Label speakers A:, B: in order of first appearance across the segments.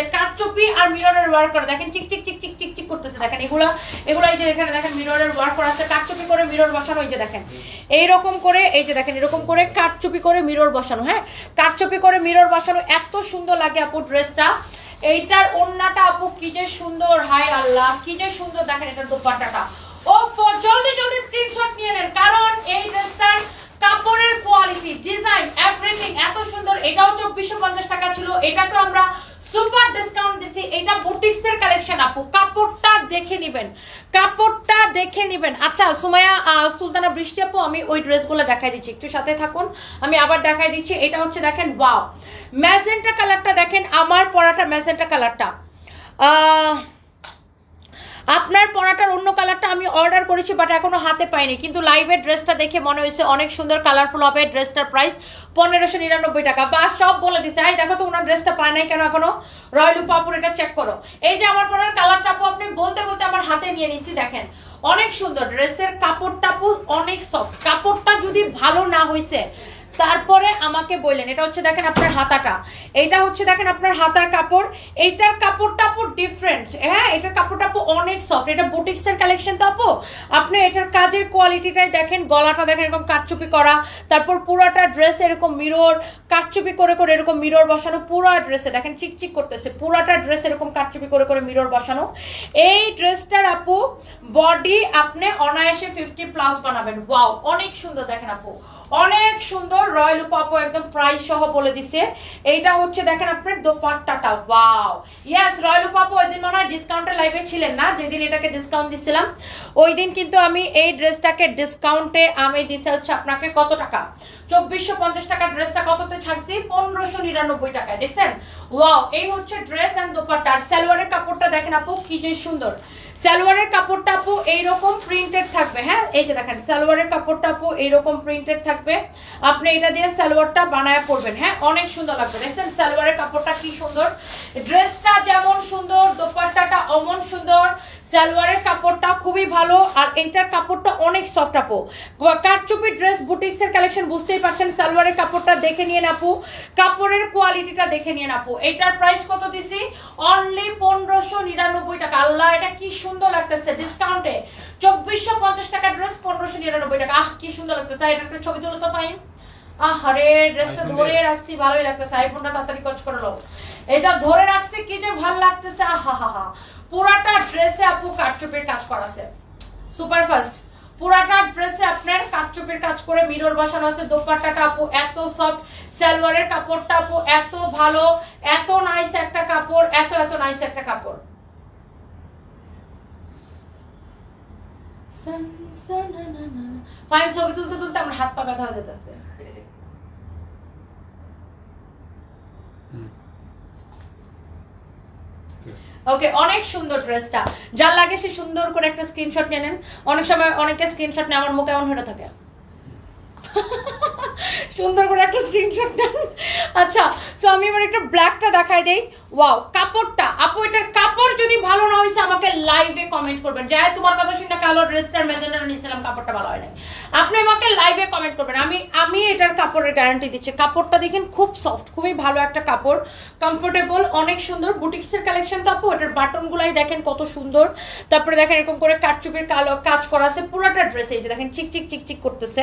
A: আছে কারচুপি আর মিররের ওয়ার্ক করা। দেখেন চিক চিক চিক চিক চিক চিক করতেছে। দেখেন এগুলা, এগুলো এই যে এখানে দেখেন মিররের ওয়ার্ক করা আছে। কারচুপি করে মিরর বসানো, এই যে দেখেন। এইরকম করে, এই যে দেখেন, এরকম করে কারচুপি করে মিরর বসানো হ্যাঁ? কারচুপি করে মিরর বসানো, এত সুন্দর লাগে আপু ড্রেসটা। এইটার ওন্নাটা আপু কি যে সুন্দর হাই আল্লাহ, কি যে সুন্দর। দেখেন এটার দোপাট্টাটা। ও জলদি জলদি স্ক্রিনশট নিয়ে নেন, কারণ এই ড্রেসটার কাপড়ের কোয়ালিটি ডিজাইন এভরিথিং এত সুন্দর। এটাও চব্বিশশো পঞ্চাশ টাকা ছিল এটাকে আমরা সুপার ডিসকাউন্ট দিছি, এটা বুটিক্স এর কালেকশন আপু। কাপড়টা দেখে নেবেন, কাপড়টা দেখে নেবেন। আচ্ছা সুমাইয়া সুলতানা, বৃষ্টি আপু, আমি ওই ড্রেসগুলো দেখাই দিচ্ছি, একটু সাথে থাকুন। আমি আবার দেখাই দিচ্ছি, এটা হচ্ছে দেখেন, ওয়াও। ম্যাজেন্টা কালারটা দেখেন, আমার পরাটা ম্যাজেন্টা কালারটা। আপনার পরাটার অন্য কালারটা আমি অর্ডার করেছি বাট এখনও হাতে পাইনি। কিন্তু লাইভের ড্রেসটা দেখে মনে হয়েছে অনেক সুন্দর কালারফুল হবে ড্রেসটার প্রাইস পনেরোশো নিরানব্বই টাকা। বা সব বলে দিছে এই দেখো তো ওনার ড্রেসটা পায় নাই কেন এখনও? রয়্যাল পাপুর এটা চেক করো। এই যে আমার পরার কালারটা আপু, আপনি বলতে বলতে আমার হাতে নিয়ে নিছি দেখেন। অনেক সুন্দর ড্রেসের কাপড়টা, আপু, অনেক সফট কাপড়টা যদি ভালো না হয়েছে তারপরে আমাকে বললেন, এটা হচ্ছে দেখেন আপনার হাতাটা, এইটা হচ্ছে দেখেন আপনার হাতার কাপড়, এইটার কাপড়টা আপু ডিফারেন্ট হ্যাঁ এটার কাপড়টা আপু অনেক সফট এটা বুটিক্স এর কালেকশন তো আপু? আপনি এটার কাজের কোয়ালিটিটাই দেখেন, গলাটা দেখেন এরকম কাটচুপি করা, তারপর পুরাটা ড্রেস এরকম মিরর কাটচুপি করে করে এরকম মিরর বসানো, পুরা ড্রেসে দেখেন চিকচিক করতেছে, পুরাটা ড্রেস এরকম কাটচুপি করে করে মিরর বসানো। এই ড্রেসটার আপু বডি আপনি অনায়াসে ফিফটি প্লাস বানাবেন ওয়াও অনেক সুন্দর দেখেন আপু। অনেক সুন্দর রয়্যাল পাপো একদম প্রাইস সহ বলে দিছে। এইটা হচ্ছে দেখেন আপনার দোপাট্টাটা। ওয়াও। ইয়েস রয়্যাল পাপো ওই দিন মনে হয় ডিসকাউন্টের লাইভে ছিলেন না? যেদিন এটাকে ডিসকাউন্ট দিছিলাম। ওই দিন কিন্তু আমি এই ড্রেসটাকে ডিসকাউন্টে আমি দিছে হচ্ছে আপনাকে কত টাকা? চব্বিশশো পঞ্চাশ টাকা ড্রেসটা কততে ছাড়ছি? পনেরোশো নিরানব্বই টাকায়, দেখছেন? ওয়াও, এই হচ্ছে ড্রেস অ্যান্ড দোপাট্টা। আর সালোয়ারের কাপড়টা দেখেন আপু, কি যে সুন্দর। সালোয়ারের কাপড়টা আপু এইরকম প্রিন্টেড থাকবে হ্যাঁ? এই যে দেখেন, সালোয়ারের কাপড়টা আপু এইরকম প্রিন্টেড থাকবে। আপনি এটা দিয়ে সালোয়ারটা বানায় পরবেন হ্যাঁ? অনেক সুন্দর লাগবে। দেখছেন, সালোয়ারের কাপড়টা কি সুন্দর? ড্রেসটা যেমন সুন্দর, দোপাট্টাটা অমন সুন্দর। সালোয়ারের কাপড়টা খুবই ভালো আর এইটার কাপড়টা অনেক সফট আপু। কারচুপি ড্রেস বুটিক্স এর কালেকশন বুঝতেই পারছেন সালোয়ারের কাপড়টা দেখে নিয়ে আপু। কাপড়ের কোয়ালিটিটা দেখে নিয়ে আপু। এইটার প্রাইস কত দিছি? অনলি পনেরোশো নিরানব্বই টাকা। আল্লাহ এটা কি সুন্দর লাগতেছে ডিসকাউন্টে চব্বিশশো পঞ্চাশ টাকা ড্রেস পনেরোশো নিরানব্বই টাকা। আহ কি সুন্দর লাগতেছে। এটা একটা ছবি তুলো তো ফাইন আহারে ড্রেসটা ধরে রাখছি ভালোই লাগতেছে। আইফোনটা তাড়াতাড়ি কচ করে লো এটা ধরে রাখছি কি যে ভালো লাগতেছে। আহা হা হা। পুরাটা ড্রেসে আপু কাটচুপের কাজ করাছে। সুপার ফাস্ট পুরাটা ড্রেসে আপনার কাটচুপের কাজ করে মিরর বসানো আছে, দোপাট্টাটা আপু এত সফট সালোয়ারের কাপড়টা আপু এত ভালো, এত নাইস একটা কাপড়, এত এত নাইস একটা কাপড়। ফাইন ছবি তুলতে তুলতে আমার হাত পা ব্যথা হয়ে যেতেছে। ওকে অনেক সুন্দর ড্রেসটা যার লাগে সে সুন্দর করে একটা স্ক্রিনশট নিয়ে নেন। অনেক সময় অনেকে স্ক্রিনশট নেয় আমার মুখ এমন হয়ে থাকে। সুন্দর করে একটা স্ক্রিনশট নেন। আচ্ছা সো আমি এবার একটা ব্ল্যাকটা দেখাই দেই। ওয়াও কাপড়টা। আপু এটার কাপড় যদি ভালো না হয়েছে আমাকে লাইভে কমেন্ট করবেন। যে "এই, তোমার কথা শুনে কালো ড্রেসটার মেজেন্ডার নিয়েছিলাম কাপড়টা ভালো হয় নাই। আপনি আমাকে লাইভে কমেন্ট করবেন। আমি আমি এটার কাপড়ের গ্যারান্টি দিচ্ছি। কাপড়টা দেখেন খুব সফট খুবই ভালো একটা কাপড় কমফোর্টেবল অনেক সুন্দর। বুটিক্সের কালেকশন তো আপু, এটার বাটনগুলাই দেখেন কত সুন্দর। তারপরে দেখেন এরকম করে কাটচুপির কালো কাজ করা আছে, পুরোটা ড্রেস এই যে দেখেন চিক চিক চিক চিক করতেছে।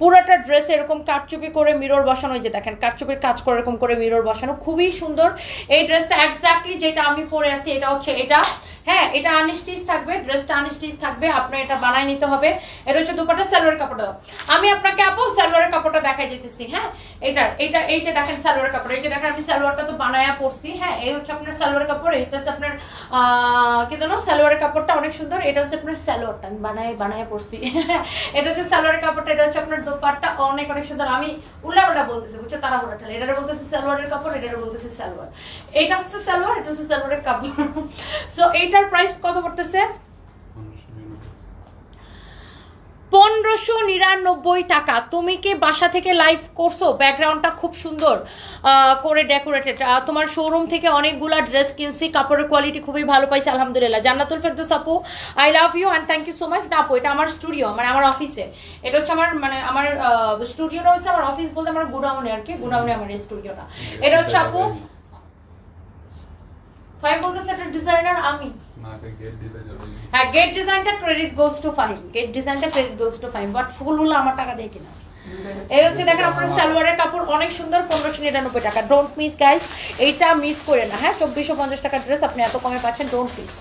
A: পুরোটা ড্রেসে এরকম কাটচুপি করে মিরর বসানো, এই যে দেখেন কাটচুপির কাজ করে এরকম করে মিরর বসানো, খুবই সুন্দর। এই ড্রেসটা এক্স্যাক্টলি যেটা আমি পরে আছি, এটা হচ্ছে এটা। হ্যাঁ এটা আনস্টিচ থাকবে ড্রেসটা আনস্টিচ থাকবে, আপনার এটা বানাই নিতে হবে। এটা হচ্ছে দুপাটা সালোয়ার কাপড়টা। আমি আপনাকে আপু সালোয়ারের কাপড়টা দেখাই যেতেছি হ্যাঁ? এটার এটা এই যে দেখেন সালোয়ার কাপড়। এই যে দেখেন, আমি সালোয়ারটা তো বানায়া পরছি হ্যাঁ? এই হচ্ছে আপনার সালোয়ার কাপড় এটা হচ্ছে আপনার কি জানো সালোয়ারের কাপড়টা অনেক সুন্দর। এটা হচ্ছে আপনার সালোয়ারটা, আমি বানায় বানায় পরছি। এটা হচ্ছে সালোয়ারের কাপড়টা, এটা হচ্ছে আপনার দোপাট্টা, অনেক অনেক সুন্দর। আমি উল্লাপাল্টা বলতেছি, বুঝছ? তারা বলে ঠালে। এটা বলতেছি সালোয়ারের কাপড় এটা বলতেছি সালোয়ার। এটা হচ্ছে সালোয়ার, এটা হচ্ছে সালোয়ারের কাপড়। সো এইটার প্রাইস কত পড়তেছে? পনেরোশো নিরানব্বই টাকা। তুমি কি বাসা থেকে লাইভ করছ? ব্যাকগ্রাউন্ডটা খুব সুন্দর করে ডেকোরেটেড তোমার শোরুম থেকে অনেকগুলা ড্রেস কিনছি, কাপড়ের কোয়ালিটি খুবই ভালো পাইছি, আলহামদুলিল্লাহ। জান্নাতুল ফেরদৌস আপু I love you and thank you so much না এটা আমার স্টুডিও মানে আমার অফিসে এটা হচ্ছে আমার মানে আমার স্টুডিওটা হচ্ছে আমার অফিস বলতে আমার গুডাউনে আর কি। গুডাউনে আমার স্টুডিওটা এটা হচ্ছে আপু ফাইম বলতেছে এটা ডিজাইনার আমি।
B: না গেট ডিজাইন
A: হ্যাঁ গেট ডিজাইনটা credit goes to fine gate ডিজাইনটা credit goes to fine but ফুলগুলো আমার টাকা দিয়ে কিনা। এই হচ্ছে দেখেন আপনার সালোয়ারের কাপড় অনেক সুন্দর পনেরোশো নিরানব্বই টাকা। ডোন্ট মিস গাইস এইটা মিস করে না। হ্যাঁ চব্বিশশো পঞ্চাশ টাকা ড্রেস আপনি এত কমে পাচ্ছেন ডোন্ট মিস